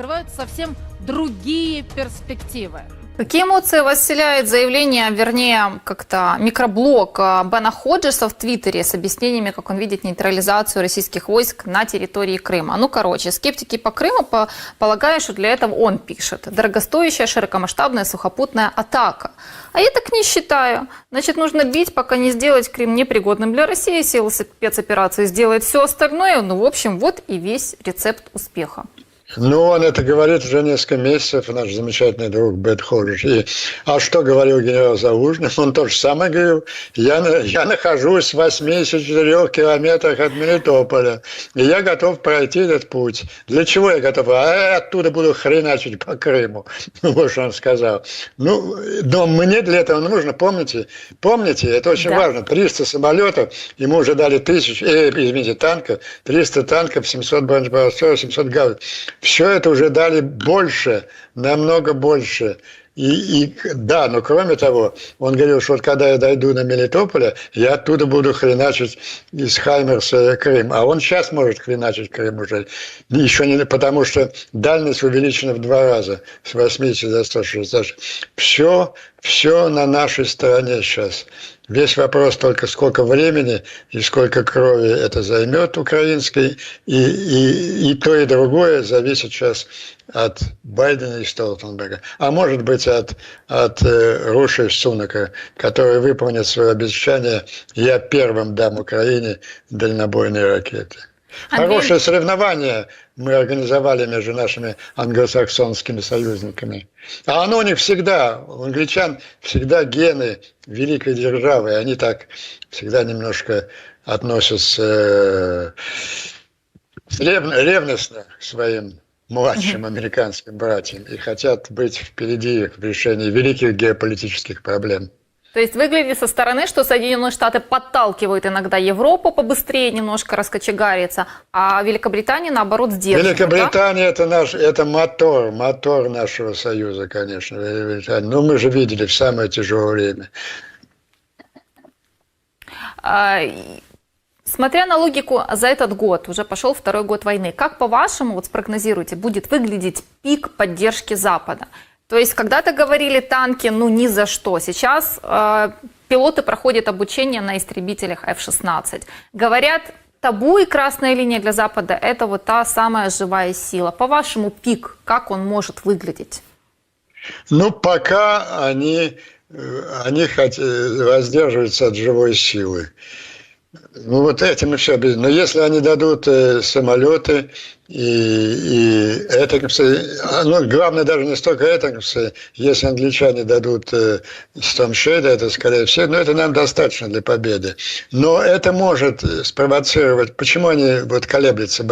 открываются совсем другие перспективы. Какие эмоции вас вселяет заявление, вернее, как-то микроблог Бена Ходжеса в Твиттере с объяснениями, как он видит нейтрализацию российских войск на территории Крыма? Ну, короче, скептики по Крыму по- полагают, что для этого он пишет. Дорогостоящая широкомасштабная сухопутная атака. А я так не считаю. Значит, нужно бить, пока не сделать Крым непригодным для России. Силы спецоперации сделает все остальное. Ну, в общем, вот и весь рецепт успеха. Ну, он это говорит уже несколько месяцев, наш замечательный друг Бет Ходжес. И, а что говорил генерал Залужный? Он то же самое говорил. Я, я нахожусь в 84 километрах от Мелитополя, и я готов пройти этот путь. Для чего я готов? А я оттуда буду хреначить по Крыму. Вот что он сказал. Ну, но мне для этого нужно, помните, помните, это очень Да. важно, 300 самолетов, ему уже дали тысяч, э, извините, танков, 300 танков, 700 бронепоезд, 700 гаубиц. Все это уже дали больше, намного больше. И, и да, но кроме того, он говорил, что вот когда я дойду на Мелитополя, я оттуда буду хреначить из Хаймерса Крым. А он сейчас может хреначить Крым уже. Еще не, потому что дальность увеличена в два раза, с 80 до 160. Все, все на нашей стороне сейчас. Весь вопрос только сколько времени и сколько крови это займет украинской. И, и, и то, и другое зависит сейчас от Байдена и Столтенберга. А может быть от, от э, Руши Сунака, который выполнит свое обещание «Я первым дам Украине дальнобойные ракеты». Андрей- Хорошее соревнование мы организовали между нашими англосаксонскими союзниками. А оно у них всегда, у англичан всегда гены великой державы. Они так всегда немножко относятся э, рев- ревностно к своим младшим американским братьям и хотят быть впереди их в решении великих геополитических проблем. То есть выглядит со стороны, что Соединенные Штаты подталкивают иногда Европу побыстрее немножко раскочегариться, а Великобритания, наоборот, сдерживает. да? Великобритания это наш, это мотор, мотор нашего союза, конечно. Великобритания. Но мы же видели в самое тяжелое время. А, Смотря на логику, за этот год уже пошел второй год войны. Как по-вашему, вот спрогнозируйте, будет выглядеть пик поддержки Запада? То есть когда-то говорили танки, ну ни за что. Сейчас э, пилоты проходят обучение на истребителях F-16. Говорят, табу и красная линия для Запада – это вот та самая живая сила. По-вашему, пик, как он может выглядеть? Ну, пока они, э, они э, воздерживаются от живой силы. Ну, вот этим и все. Но если они дадут э, самолеты и, и а, ну, главное даже не столько Этаксы, если англичане дадут э, Стомшеда, это скорее всего, но это нам достаточно для победы. Но это может э, спровоцировать, почему они вот колеблются?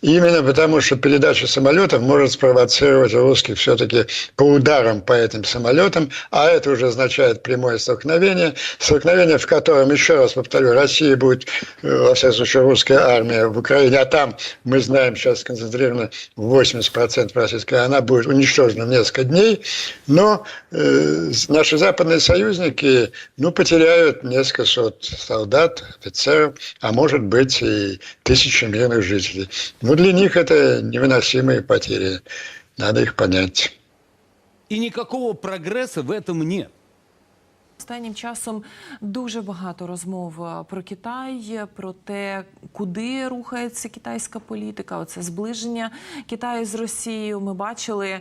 Именно потому, что передача самолетов может спровоцировать русских все-таки по ударам по этим самолетам, а это уже означает прямое столкновение, столкновение, в котором, еще раз повторю, Россия будет, э, во всяком случае, русская армия в Украине, а там, мы знаем, сейчас сконцентрировано 80% российской, она будет уничтожена в несколько дней, но э, наши западные союзники, ну, потеряют несколько сот солдат, офицеров, а может быть и тысячи мирных жителей. Ну, для них это невыносимые потери, надо их понять. И никакого прогресса в этом нет. Останнім часом дуже багато розмов е, про Китай, про те, куди рухається китайська політика. Оце зближення Китаю з Росією. Ми бачили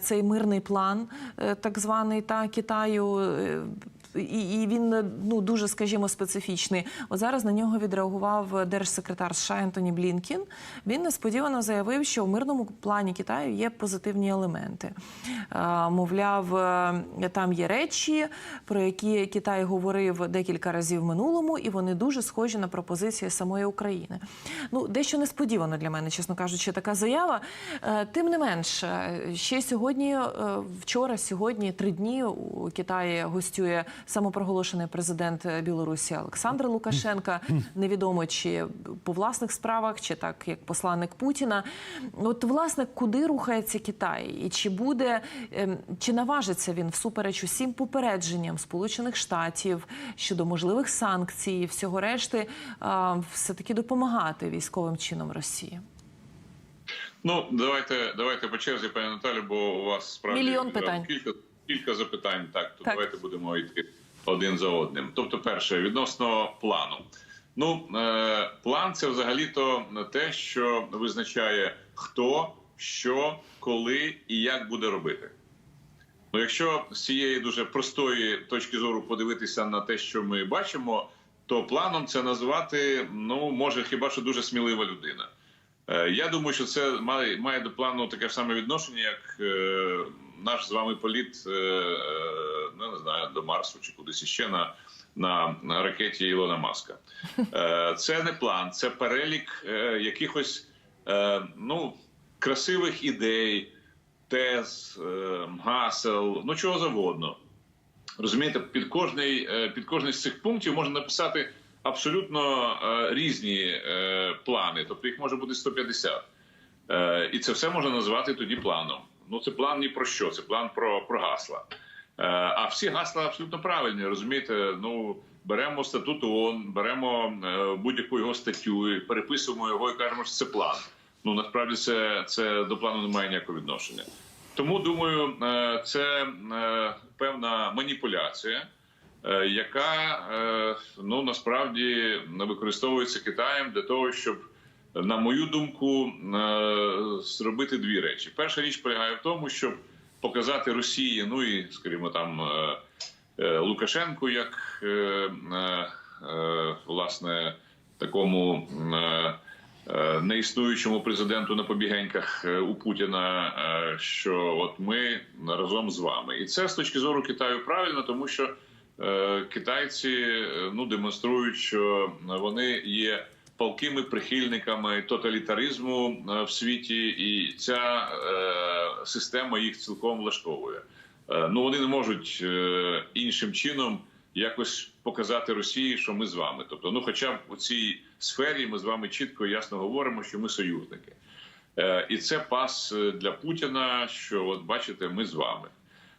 цей мирний план, е, так званий та Китаю. І, і він е, ну дуже, скажімо, специфічний. От зараз на нього відреагував держсекретар США Ентоні Блінкін. Він несподівано заявив, що в мирному плані Китаю є позитивні елементи. Е, Мовляв, е, там є речі, про які Китай говорив декілька разів в минулому, і вони дуже схожі на пропозиції самої України. Ну, дещо несподівано для мене, чесно кажучи, така заява. Тим не менш, ще сьогодні, вчора, сьогодні, три дні у Китаї гостює самопроголошений президент Білорусі Олександр Лукашенка. Невідомо чи по власних справах, чи так як посланник Путіна. От власне, куди рухається Китай, і чи буде ем, чи наважиться він всупереч усім попередженням Сполучених Штатів щодо можливих санкцій, і всього решти, все таки допомагати військовим чином Росії? Ну, давайте, давайте по черзі, пані Наталі, бо у вас справді Мільйон е, питань. кілька, кілька запитань. Так, то Так. давайте будемо йти один за одним. Тобто, перше, відносно плану. Ну, е, план це взагалі-то те, що визначає хто, що, коли і як буде робити. Ну, якщо з цієї дуже простої точки зору подивитися на те, що ми бачимо, то планом це назвати ну може хіба що дуже смілива людина. Е, Я думаю, що це має, має до плану таке ж саме відношення, як е, наш з вами політ, е, е, ну не знаю, до Марсу чи кудись іще на, на, на ракеті Ілона Маска. Е, Це не план, це перелік якихось ну, красивих ідей, тез, гасел, ну чого завгодно. Розумієте, під кожний, під кожний з цих пунктів можна написати абсолютно різні плани, тобто їх може бути 150. Е, І це все можна назвати тоді планом. Ну, це план ні про що, це план про, про гасла. Е, А всі гасла абсолютно правильні. Розумієте, ну беремо статут ООН, беремо е, будь-яку його статтю, переписуємо його і кажемо, що це план. Ну насправді це, це до плану не має ніякого відношення. Тому думаю, е, це певна маніпуляція, яка ну насправді використовується Китаєм для того, щоб, на мою думку, е, зробити дві речі. Перша річ полягає в тому, щоб показати Росії, ну і скажімо там е, е, Лукашенку, як власне такому. неіснуючому президенту на побігеньках у Путіна, що от ми разом з вами, і це з точки зору Китаю правильно, тому що китайці ну демонструють, що вони є палкими прихильниками тоталітаризму е, в світі, і ця е, система їх цілком влаштовує. Е, Ну вони не можуть іншим чином якось показати Росії, що ми з вами. Тобто, ну, хоча б у цій сфері ми з вами чітко і ясно говоримо, що ми союзники. І це пас для Путіна, що от бачите, ми з вами.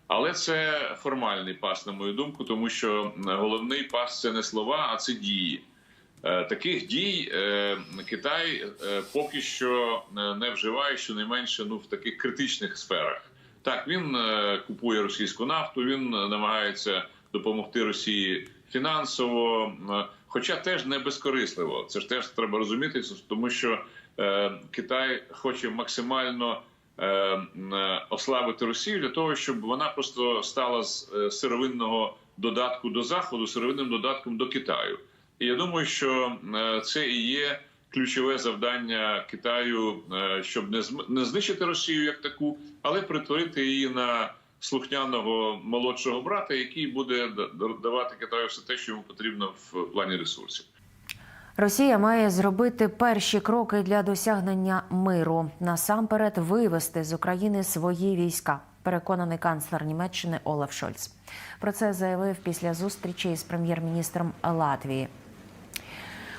Але це формальний пас, на мою думку, тому що головний пас це не слова, а це дії. Е, Таких дій е, Китай е, поки що не вживає щонайменше ну, в таких критичних сферах. Так, він купує російську нафту, він намагається допомогти Росії фінансово, хоча теж не безкорисливо. Це ж теж треба розуміти, тому що Китай хоче максимально ослабити Росію для того, щоб вона просто стала з сировинного додатку до заходу сировинним додатком до Китаю. І я думаю, що е, це і є ключове завдання Китаю, е, щоб не знищити Росію як таку, але перетворити її на слухняного молодшого брата, який буде давати Китаю все те, що йому потрібно в плані ресурсів. Росія має зробити перші кроки для досягнення миру. Насамперед вивести з України свої війська. Переконаний канцлер Німеччини Олаф Шольц. Про це заявив після зустрічі з прем'єр-міністром Латвії.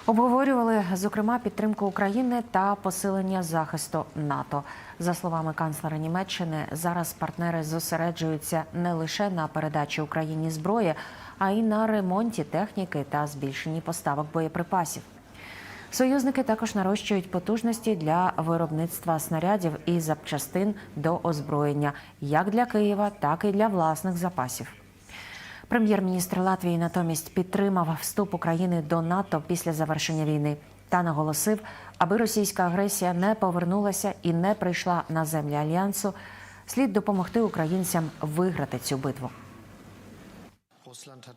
Обговорювали зокрема підтримку України та посилення захисту НАТО. За словами канцлера Німеччини, зараз партнери зосереджуються не лише на передачі Україні зброї, а й на ремонті техніки та збільшенні поставок боєприпасів. Союзники також нарощують потужності для виробництва снарядів і запчастин до озброєння як для Києва, так і для власних запасів. Прем'єр-міністр Латвії натомість підтримав вступ України до НАТО після завершення війни та наголосив, аби російська агресія не повернулася і не прийшла на землі альянсу. Слід допомогти українцям виграти цю битву.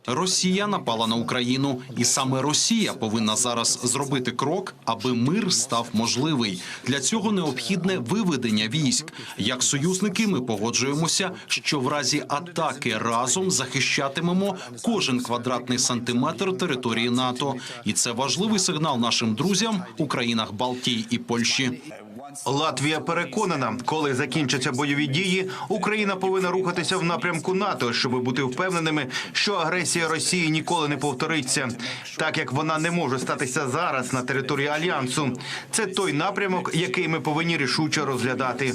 Росія напала на Україну, і саме Росія повинна зараз зробити крок, аби мир став можливий. Для цього необхідне виведення військ. Як союзники, ми погоджуємося, що в разі атаки разом захищатимемо кожен квадратний сантиметр території НАТО, і це важливий сигнал нашим друзям у країнах Балтії і Польщі. Латвія переконана, коли закінчаться бойові дії, Україна повинна рухатися в напрямку НАТО, щоб бути впевненими, що агресія Росії ніколи не повториться, так як вона не може статися зараз на території альянсу. Це той напрямок, який ми повинні рішуче розглядати.